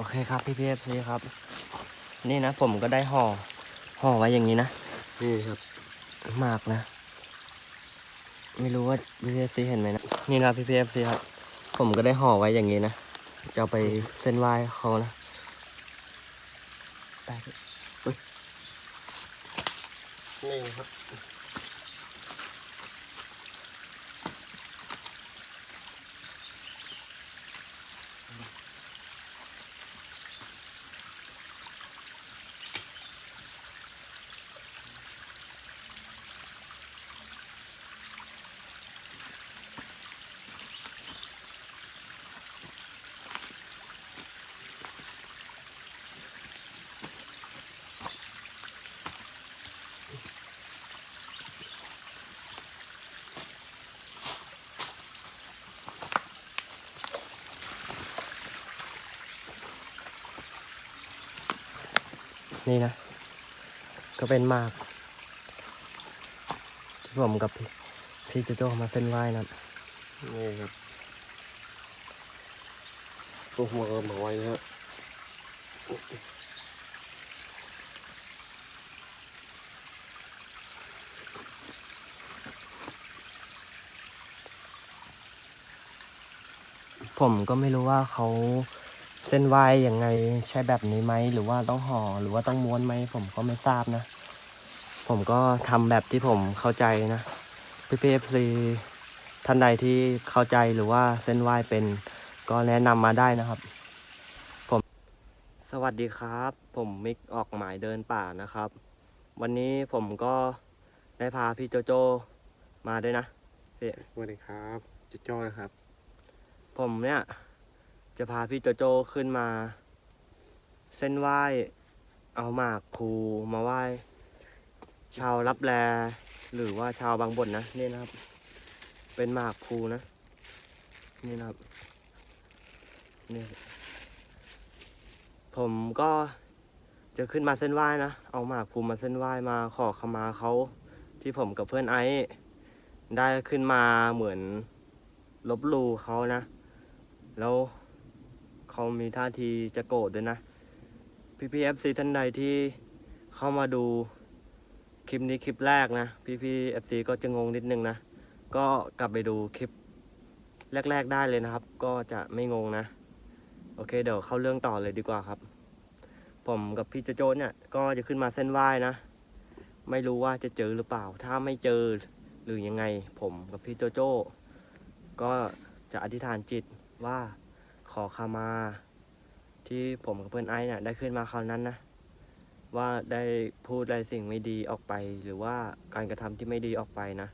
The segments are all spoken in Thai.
โอเคครับพี่พีเอฟซีครับ นี่นะผมก็ได้ห่อห่อไว้อย่างนี้นะนี่ครับหมากนะ ไม่รู้ว่าพี่พีเอฟซีเห็นไหมนะนี่นะพี่พีเอฟซีครับ ผมก็ได้ห่อไว้อย่างนี้นะจะเอาไปเส้นไหว้เขานะไปพี่นี่ครับ นี่นะ ก็เป็นหมาก ที่ผมกับพี่พี่โจโจ้มาเส้นไหว้นะนี่ครับตัวหัวเออมาไว้นะฮะผมก็ไม่รู้ว่าเขา เส้นไหว้ยังไงใช่แบบนี้ไหมหรือว่าต้องห่อหรือว่าต้องม้วนไหมผมก็ไม่ทราบนะ ผมก็ทำแบบที่ผมเข้าใจนะพี่พีเอฟซีท่านใดที่เข้าใจหรือว่าเส้นไหว้เป็นก็แนะนำมาได้นะครับ ผมสวัสดีครับ ผมมิกออกหมายเดินป่านะครับ วันนี้ผมก็ได้พาพี่โจโจมาด้วยนะพี่สวัสดีครับจุดจ้อนะครับ ผมเนี่ย จะพาพี่โจโจขึ้นมา เส้นไหว้เอาหมากครูมาไหว้ ชาวรับแลหรือว่าชาวบางบทนะนี่นะครับ เป็นหมากครูนะ นี่นะครับนี่ผมก็จะขึ้นมาเส้นไหว้นะ เอาหมากครูมาเส้นไหว้มาขอขมาเขาที่ผมกับเพื่อนไอซ์ได้ขึ้นมาเหมือนลบลูเขานะ แล้ว เขามีท่าทีจะโกรธด้วยนะ พี่พี่เอฟซีท่านใดที่เข้ามาดูคลิปนี้คลิปแรกนะ พี่พี่เอฟซีก็จะงงนิดนึงนะ ก็กลับไปดูคลิปแรก ๆ ได้เลยนะครับ ก็จะไม่งงนะ โอเคเดี๋ยวเข้าเรื่องต่อเลยดีกว่าครับ ผมกับพี่โจโจเนี่ย ก็จะขึ้นมาเส้นไหว้นะ ไม่รู้ว่าจะเจอหรือเปล่า ถ้าไม่เจอหรือยังไง ผมกับพี่โจโจก็จะอธิษฐานจิตว่า อขมา ที่ผมกับเพื่อนไอ้เนี่ยได้ขึ้นมาคราวนั้นนะ ว่าได้พูดอะไรสิ่งไม่ดีออกไป หรือว่าการกระทำที่ไม่ดีออกไปนะ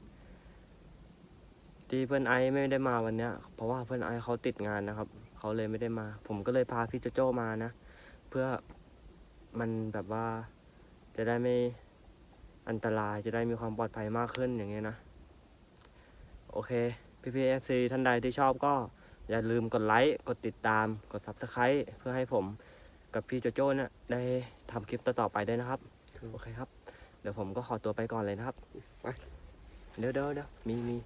ที่เพื่อนไอ้ไม่ได้มาวันเนี้ย เพราะว่าเพื่อนไอ้เขาติดงานนะครับเขาเลยไม่ได้มา ผมก็เลยพาพี่โจโจ้มานะ เพื่อมันแบบว่าจะได้ไม่อันตรายจะได้มีความปลอดภัยมากขึ้นอย่างเงี้ยนะ โอเค พี่พีเอฟซีท่านใดที่ชอบก็ อย่าลืมกดไลค์ กดติดตาม กด Subscribe เพื่อให้ผมกับพี่โจโจ้เนี่ยได้ทำคลิปต่อๆไปด้วยนะครับ โอเคครับ เดี๋ยวผมก็ขอตัวไปก่อนเลยนะครับ ไป เดี๋ยวเดี๋ยวเดี๋ยวมีมี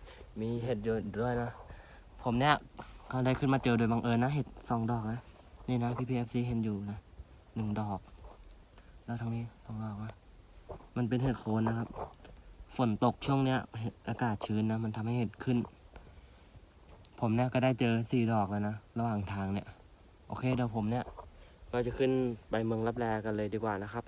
มีเห็ดเยอะด้วยนะ ผมเนี่ยก็ได้ขึ้นมาเจอโดยบังเอิญนะ เห็ดสองดอกนะ นี่นะพี่พีเอฟซีเห็นอยู่นะหนึ่งดอก แล้วทางนี้สองดอกนะ มันเป็นเห็ดโคนนะครับ ฝนตกช่วงเนี้ยเห็ดอากาศชื้นนะ มันทำให้เห็ดขึ้น ผมเนี่ยก็ได้เจอสี่ดอกแล้วนะ ระหว่างทางเนี่ย โอเคเดี๋ยวผมเนี่ย ก็จะขึ้นไปเมืองรับแลกันเลยดีกว่านะครับ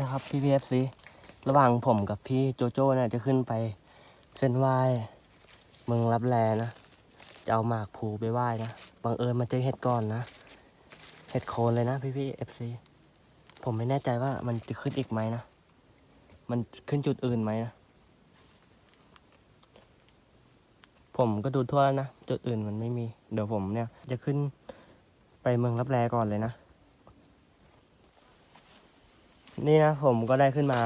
นะครับพี่พีเอฟซีระหว่างผมกับพี่โจโจ้เนี่ยจะขึ้นไปเส้นไหว้เมืองรับแลนะ จะเอาหมากภูไปไหว้นะบังเอิญมาเจอเห็ดก่อนนะเห็ดโคนเลยนะพี่พี่เอฟซีผมไม่แน่ใจว่ามันจะขึ้นอีกไหมนะ มันขึ้นจุดอื่นไหมนะ ผมก็ดูทั่วแล้วนะ จุดอื่นมันไม่มี เดี๋ยวผมเนี่ย จะขึ้นไปเมืองรับแลก่อนเลยนะ นี่นะผมก็ได้ขึ้นมา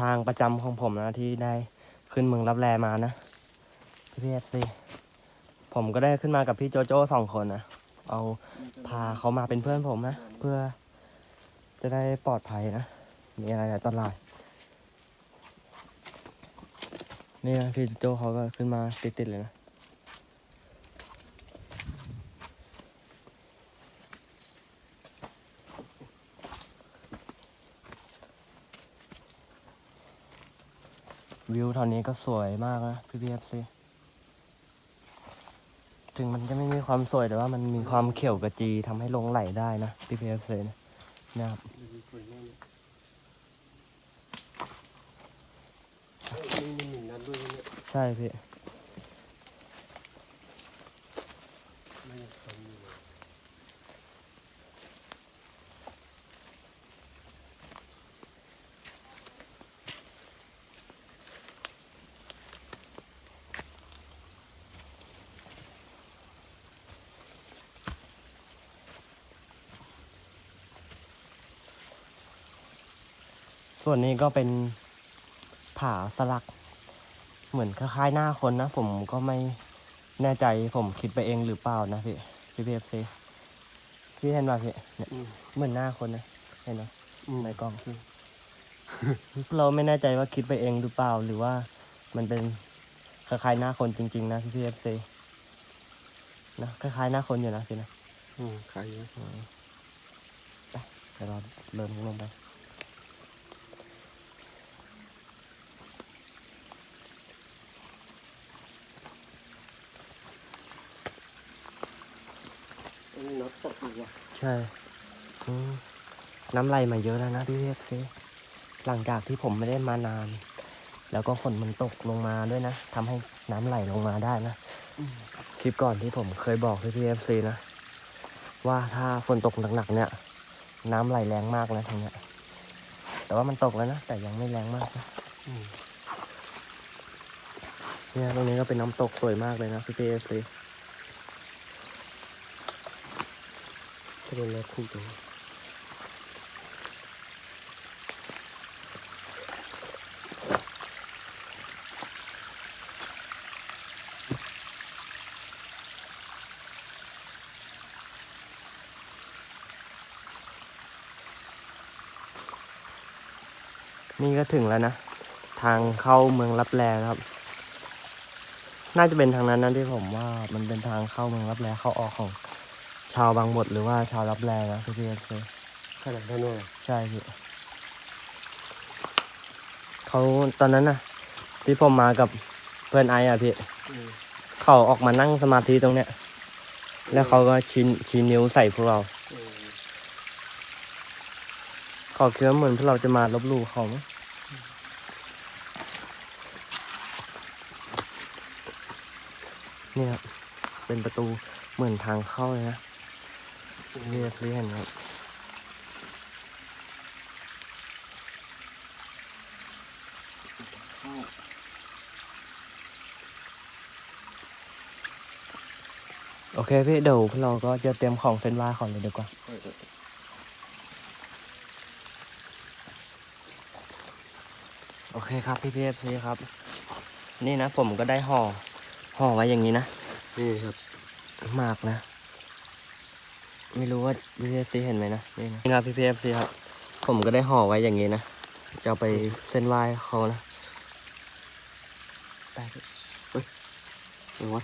ทางประจำของผมนะที่ได้ขึ้นเมืองรับแลมานะพี่พีเอฟซีผมก็ได้ขึ้นมากับพี่โจโจ้สองคนนะเอาพาเขามาเป็นเพื่อนผมนะเพื่อจะได้ปลอดภัยนะมีอะไรอันตรายนี่นะพี่โจโจ้เขาก็ขึ้นมาติดๆเลยนะ วิวแถวนี้ก็สวยมากนะพี่พีเอฟซีถึงมันจะไม่มีความสวยแต่ว่ามันมีความเขียวกระจีทำให้หลงไหลได้นะพี่พีเอฟซีนะนะครับสวยมากเลยเอ้ยนี่มีหนึ่งนัดด้วยนะเนี่ยใช่พี่ ไม่ได้ทำอยู่เลย ส่วนนี้ก็เป็นผาสลัก เหมือนคล้ายๆหน้าคนนะ ผมก็ไม่แน่ใจผมคิดไปเองหรือเปล่านะพี่พี่พีเอฟซีพี่เห็นป่ะพี่เนี่ยอืมเหมือนหน้าคนนะเห็นไหมอืมในกล้องเราไม่แน่ใจว่าคิดไปเองหรือเปล่า หรือว่ามันเป็นคล้ายๆหน้าคนจริง ๆ นะพี่พีเอฟซีนะคล้ายๆหน้าคนอยู่นะพี่นะอืมขายอยู่นะเดี๋ยวเราเริ่มลงไป อันนี้นัด ตกอีกว่ะใช่อืมน้ำไหลมาเยอะแล้วนะพี่พีเอฟซีหลังจากที่ผมไม่ได้มานาน แล้วก็ฝนมันตกลงมาด้วยนะทำให้น้ำไหลลงมาได้นะคลิปก่อนที่ผมเคยบอกพี่พีเอฟซีนะ ว่าถ้าฝนตกหนักๆเนี่ย น้ำไหลแรงมากนะทางเนี้ย แต่ว่ามันตกแล้วนะ แต่ยังไม่แรงมากนะอืมเนี่ยตรงนี้ก็เป็นน้ำตกสวยมากเลยนะพี่พีเอฟซี จะเป็นนัดคู่ตรงนี้นี่ก็ถึงแล้วนะ ทางเข้าเมืองรับแลครับ น่าจะเป็นทางนั้นนะที่ผมว่ามันเป็นทางเข้าเมืองรับแลเข้าออกของ ชาวบางบดหรือว่าชาวรับแลนะพี่พีเอฟซีขนาดนั้นเลยใช่พี่เขาตอนนั้นน่ะ ที่ผมมากับเพื่อนไออะพี่อืมเขาออกมานั่งสมาธิตรงเนี้ย แล้วเขาก็ชี้ชี้นิ้วใส่พวกเราอืมเขาคิดว่าเหมือนพวกเราจะมาลบหลู่เขามั้งนี่ครับเป็นประตูเหมือนทางเข้าเลยนะ เรียกเรียนครับเข้าโอเคพี่เดี๋ยวพวกเราก็จะเตรียมของเส้นไหว้ก่อนเลยดีกว่าเออเออโอเคครับพี่พีเอฟซีครับ นี่นะผมก็ได้ห่อห่อไว้อย่างนี้นะ นี่ครับหมากนะ ไม่รู้ว่าพี่พีเอฟซีเห็นไหมนะนี่นะนี่ครับพี่พีเอฟซีครับ ผมก็ได้ห่อไว้อย่างนี้นะ จะเอาไปเส้นไหว้เขานะไปพี่เอาวะ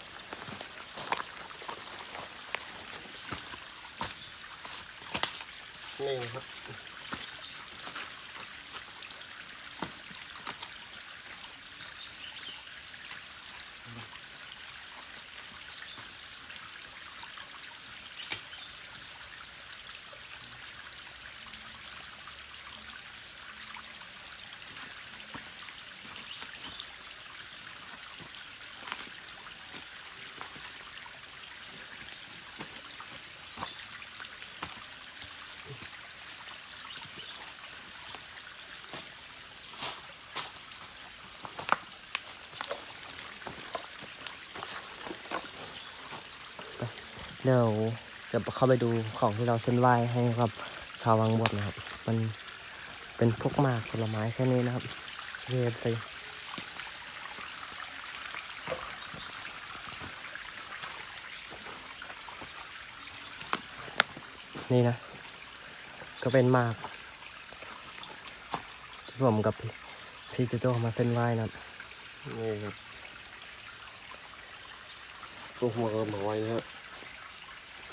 เดี๋ยวจะเข้าไปดูของที่เราเส้นไหว้ให้กับชาววังบดนะครับ มันเป็นพวกหมากผลไม้แค่นี้นะครับเยฟซีนี่นะ ก็เป็นหมากที่ผมกับพี่พี่จโจ้มาเส้นไหว้นะครับนี่ครับตัวหัวก็มาไว้ฮะ ผ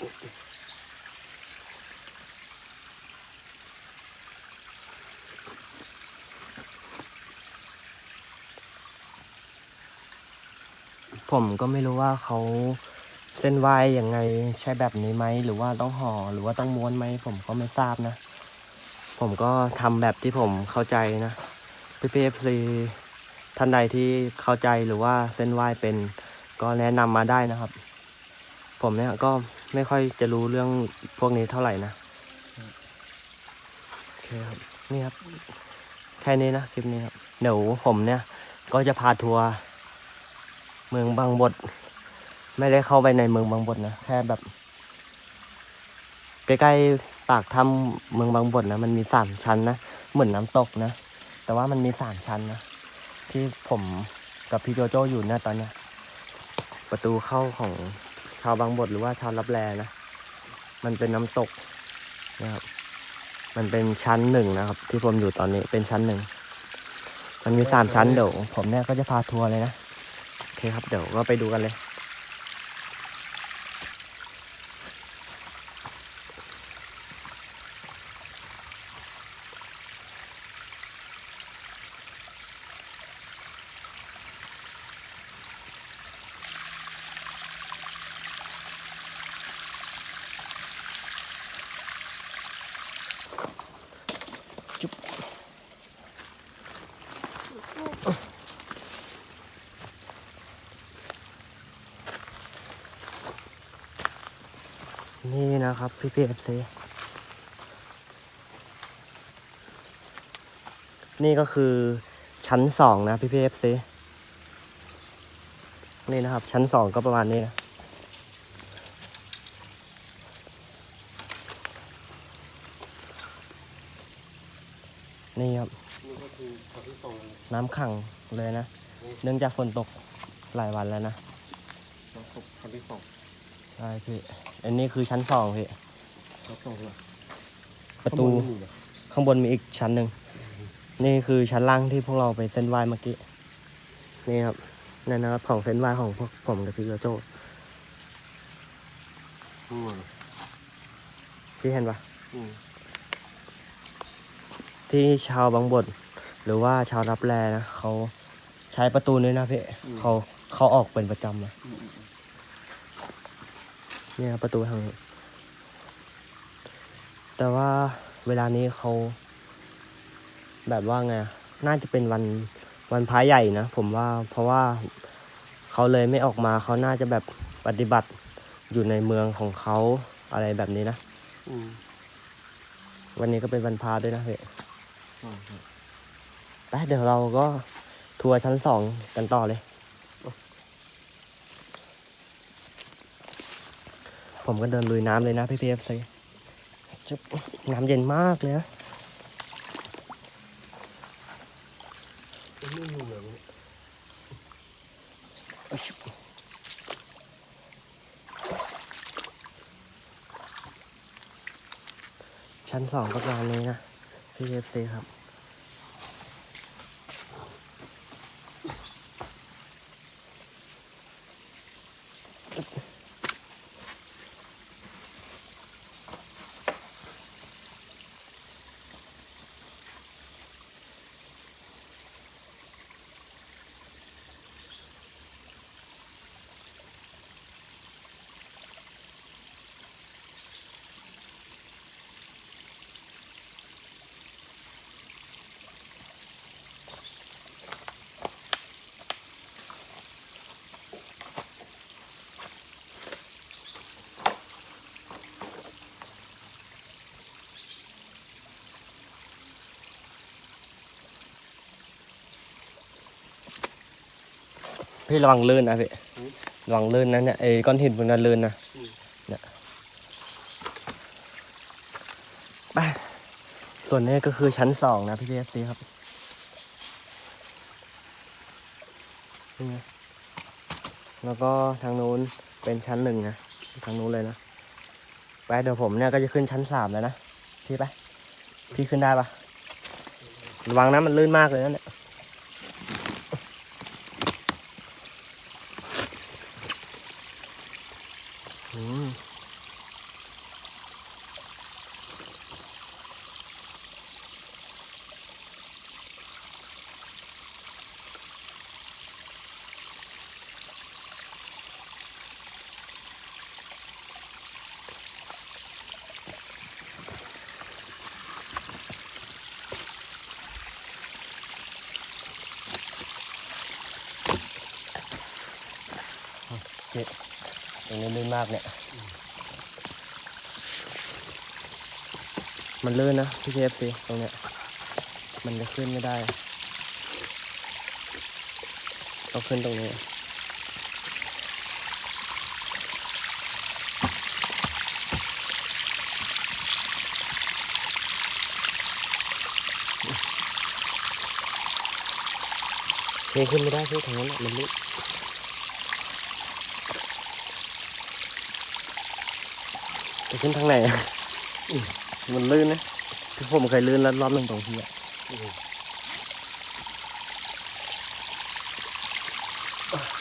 มก็ไม่รู้ว่าเขาเส้นไหวยังไงใช่แบบนี้ไหมหรือว่าต้องห่อหรือว่าต้องม้วนไหมผมก็ไม่ทราบนะ ผมก็ทำแบบที่ผมเข้าใจนะพี่พีเอฟซีท่านใดที่เข้าใจหรือว่าเส้นไหวเป็นก็แนะนำมาได้นะครับ ผมเนี่ยก็ ไม่ค่อยจะรู้เรื่องพวกนี้เท่าไหร่นะโอเคครับนี่ครับ แค่นี้นะคลิปนี้ครับเดี๋ยวผมเนี่ย ก็จะพาทัวร์เมืองบางบดไม่ได้เข้าไปในเมืองบางบดนะแค่แบบใกล้ๆปากถ้ำเมืองบางบดนะมันมีสามชั้นนะเหมือนน้ำตกนะ แต่ว่ามันมีสามชั้นนะที่ผมกับพี่โจโจอยู่เนะตอนเนี้ยประตูเข้าของ ชาวบางบทหรือว่าชาวรับแลนะ มันเป็นน้ำตกนะครับ มันเป็นชั้นหนึ่งนะครับ ที่ผมอยู่ตอนนี้เป็นชั้นหนึ่ง มันมีสามชั้นเดี๋ยวผมเนี่ยก็จะพาทัวร์เลยนะ โอเคครับเดี๋ยวก็ไปดูกันเลย นี่นะครับ พี่พีเอฟซีนี่ก็คือชั้นสองนะพี่พีเอฟซีนี่นะครับ ชั้นสองก็ประมาณนี้นะนี่ครับนี่ก็คือชั้นที่สองเลยน้ำขังเลยนะ เนื่องจากฝนตกหลายวันแล้วนะนะครับชั้นที่สองใช่พี่ อันนี้คือชั้นสองพี่ชั้นสองเลยประตูข้างบนไม่มีเหรอข้างบนมีอีกชั้นหนึ่ง นี่คือชั้นล่างที่พวกเราไปเส้นไหว้เมื่อกี้ นี่ครับนั่นนะครับของเส้นไหว้ของพวกผมกับพี่โจโจ้ข้างบนเหรอพี่เห็นปะอืมที่ชาวบางบดหรือว่าชาวรับแลนะเขาใช้ประตูนี้นะพี่เขาเขาออกเป็นประจำนะอืมอืม เนี่ยครับประตูทางนี้ แต่ว่าเวลานี้เขา แบบว่าไงอะน่าจะเป็นวันวันพระใหญ่นะผมว่าเพราะว่าเขาเลยไม่ออกมาเขาน่าจะแบบปฏิบัติอยู่ในเมืองของเขาอะไรแบบนี้นะอืมวันนี้ก็เป็นวันพระด้วยนะเฮ้ยใช่ใช่ไปเดี๋ยวเราก็ทัวร์ชั้นสองกันต่อเลย ผมก็เดินลุยน้ำเลยนะพี่พีเอฟซีน้ำเย็นมากเลยนะชั้นสองประมาณนี้นะพี่เอฟซีครับ พี่ระวังเลื่อนนะพี่ระวังเลื่อนนะเนี่ยไอ้ก้อนหินมันจะเลื่อนนะเนี่ยไปส่วนนี้ก็คือชั้นสองนะพี่เอสซีครับแล้วก็ทางนู้นเป็นชั้นหนึ่งนะทางนู้นเลยนะไปเดี๋ยวผมเนี่ยก็จะขึ้นชั้นสามแล้วนะพี่ไปพี่ขึ้นได้ปะระวังนะมันลื่นมากเลยนะเนี่ย เนี่ย มันลื่นนะพี่เคฟซีตรงเนี้ย มันจะขึ้นไม่ได้ต้องขึ้นตรงนี้เทขึ้นไม่ได้พี่ทางนั้นมันลื่น จะ ขึ้นทางไหนอะอืมมันลื่นนะที่ผมเคยลื่นแล้วรอบหนึ่งตรงที่อะ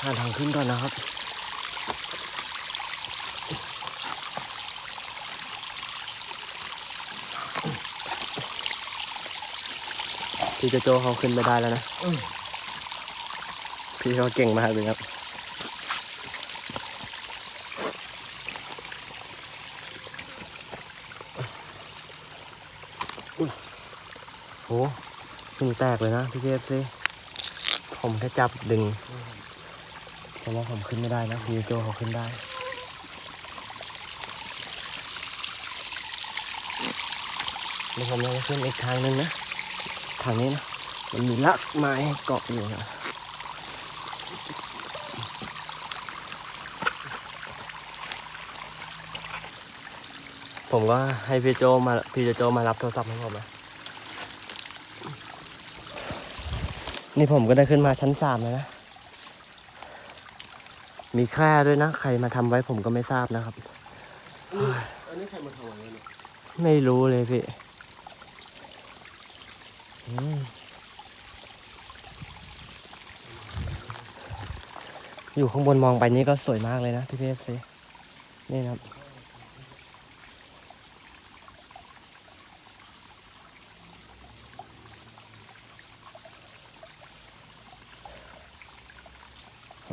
หาทางขึ้นก่อนนะครับพี่โจโจเขาขึ้นไม่ได้แล้วนะ พี่เขาเก่งมากเลยครับ โหหินแตกเลยนะพี่เจฟซีผมแค่จับดึงแต่ว่าผมขึ้นไม่ได้นะพี่โจเขาขึ้นได้เดี๋ยวผมจะขึ้นอีกทางนึงนะทางนี้นะมันมีลักไม้เกาะอยู่นะผมก็ให้พี่โจมาพี่โจมารับโทรศัพท์ให้ผมนะ นี่ผมก็ได้ขึ้นมาชั้นสามแล้วนะ มีแคร่ด้วยนะ ใครมาทำไว้ผมก็ไม่ทราบนะครับ อันนี้อันนี้ใครมาทำอะไรเนี่ยไม่รู้เลยพี่อืมอยู่ข้างบนมองไปนี่ก็สวยมากเลยนะพี่เพฟซีนี่นะครับ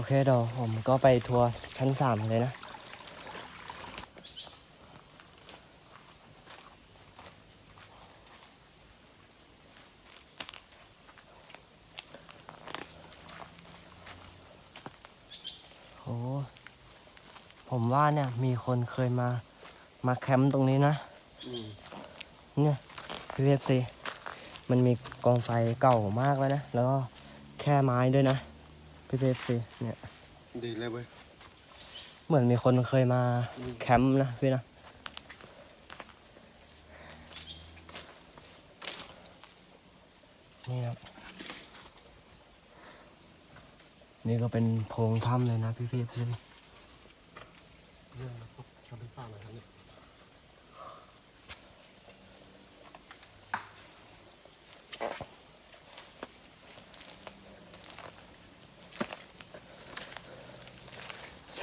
เคเดี๋ยวผมก็ไปทัวร์ชั้นสามเลยนะ โอ้ผมว่าเนี่ยมีคนเคยมามาแคมป์ตรงนี้นะอืมเนี่ยพี่เวฟซีมันมีกองไฟเก่ามากแล้วนะ แล้วก็แค่ไม้ด้วยนะ พี่เวฟซีเนี่ย ดีเลยเว้ย เหมือนมีคนเคยมาอืมแคมป์นะพี่นะ นี่ครับ นี่ก็เป็นโพรงถ้ำเลยนะพี่เวฟซีเรื่องพวกชาวบ้านสร้างนะครับเนี่ย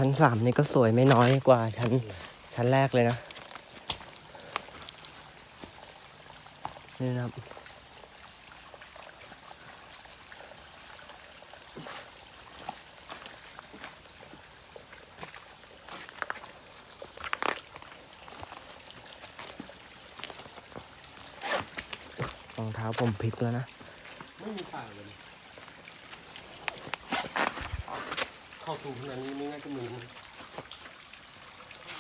ชั้นสามนี่ก็สวยไม่น้อยกว่าชั้นชั้นแรกเลยนะ นี่นะครับรองเท้าผมพลิกแล้วนะ ไม่มีป่าเลย เนี่ยเข้าตูขนาดนี้ไม่ง่ายก็มีนะ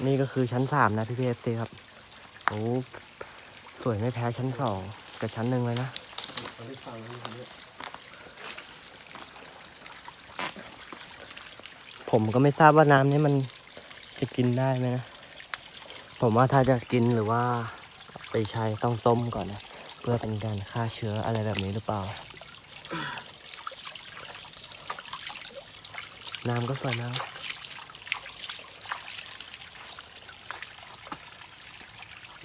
นี่ก็คือชั้นสามนะพี่พีเอฟซีครับโอ้สวยไม่แพ้ชั้นสองกับชั้นหนึ่งเลยนะชาวบ้านสร้างนะครับเนี่ยผมก็ไม่ทราบว่าน้ำนี้มันจะกินได้ไหมนะ ผมว่าถ้าจะกินหรือว่าไปใช้ต้องต้มก่อนนะ เพื่อเป็นการฆ่าเชื้ออะไรแบบนี้หรือเปล่า น้ำก็สวยมาก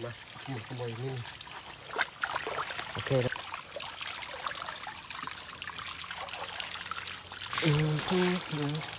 มาหมุนขโมยนี่โอเคแล้วอืมอืม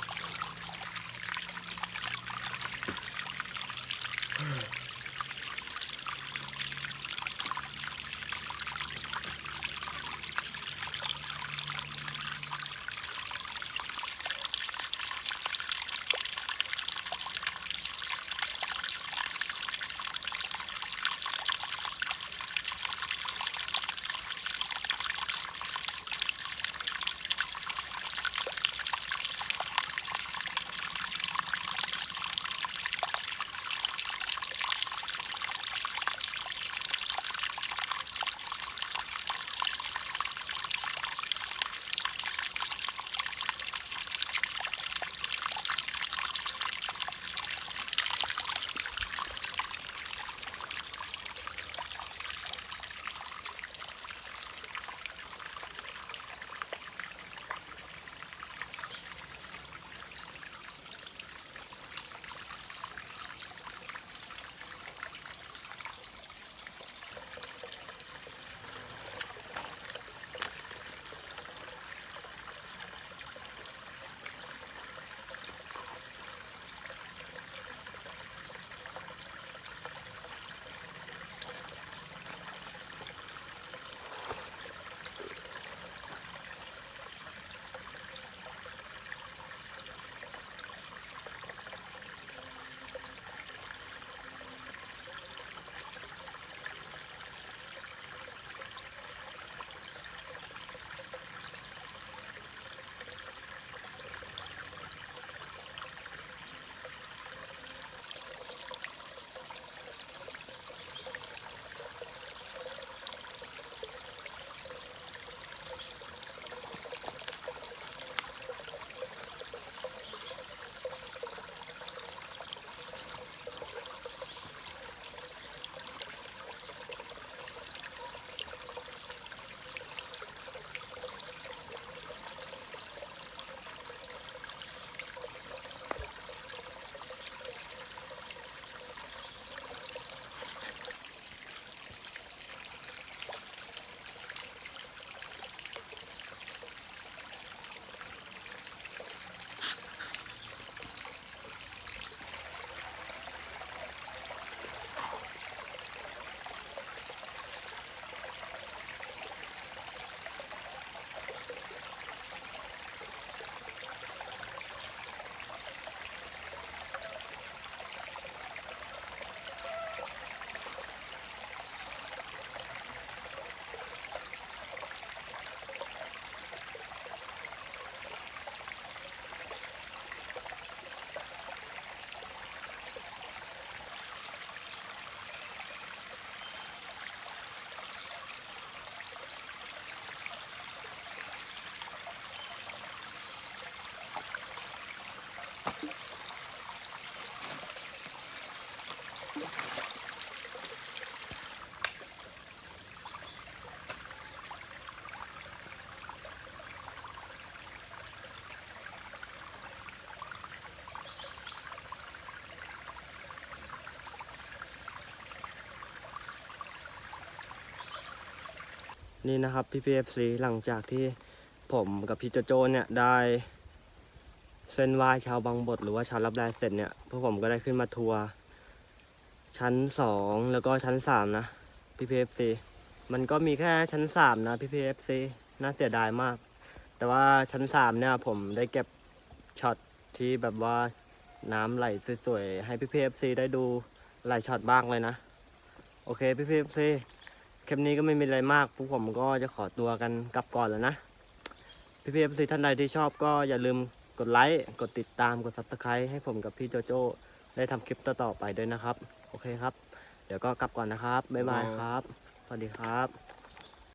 นี่นะครับพี่พีเอฟซีหลังจากที่ผมกับพี่โจโจเนี่ยได้เส้นไหว้ชาวบางบทหรือว่าชาวรับแลเสร็จเนี่ยพวกผมก็ได้ขึ้นมาทัวร์ชั้นสองแล้วก็ชั้นสามนะพี่พีเอฟซีมันก็มีแค่ชั้นสามนะพี่พีเอฟซีน่าเสียดายมาก แต่ว่าชั้นสามเนี่ยผมได้เก็บช็อตที่แบบว่าน้ำไหลสวยๆให้พี่พีเอฟซีได้ดูหลายช็อตบ้างเลยนะ โอเคพี่พีเอฟซี คลิปนี้ก็ไม่มีอะไรมากพวกผมก็จะขอตัวกันกลับก่อนแล้วนะ พี่พี่เอฟซีท่านใดที่ชอบก็อย่าลืมกดไลค์ กดติดตาม กด subscribe ให้ผมกับพี่โจโจ้ได้ทำคลิปต่อๆไปด้วยนะครับ โอเคครับ เดี๋ยวก็กลับก่อนนะครับ บ๊ายบายครับ สวัสดีครับ